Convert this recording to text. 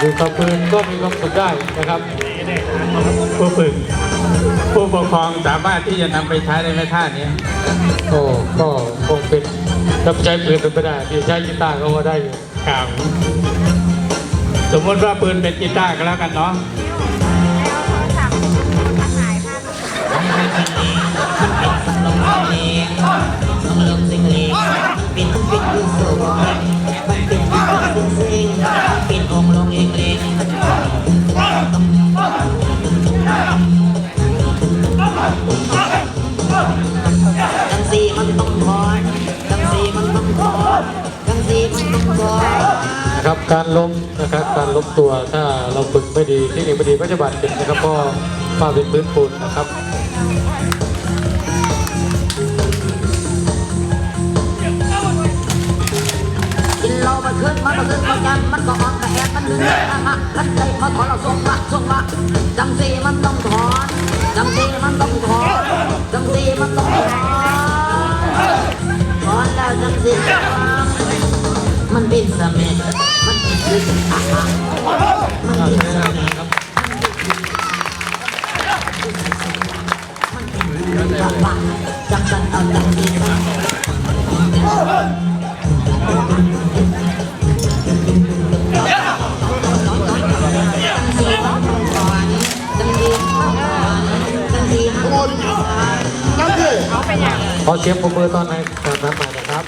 อยู่กับปืนก็มีความสุขได้นะครับผู้ฝึกผู้ปกครองสามารถที่จะนำไปใช้ในแม่ท่านี้โอ้ก็คงเป็นถ้าใช้ปืนเป็นไปได้ที่ใช้กีตาร์ก็ว่าได้อยู่ครับสมมติว่าปืนเป็นกีตาร์ก็แล้วกันเนาะเป็นเป็นคือโซ่มันเป็น จังสีมันต้องถอนจังสีมันต้องถอนจังสีมันต้องถอนนะครับการล้มนะครับการล้มตัวถ้าเราฝึกไม่ดีเทคนิคไม่ดีก็จะบาดเจ็บนะครับเพราะฝ้าเป็นพื้นปูนนะครับกินเหล้ามาขึ้นมามาขึ้นมายันมันก็อ่อนกระแอดมันลืมนะฮะมันใจมาถอนเราส่งละส่งละจังสีมันต้องถอน จังสีมันต้องขอนจังสีมันต้องขอขอแล้วจังสีมันเป็นเสม็ดมันเป็นคืออาหารมันเป็นสม็ดจังหวะจังสันเอาจังสีจั เป็นอย่าง ขอเสียงปรบมือตอนในตอนนั้นมาแอยนะครับ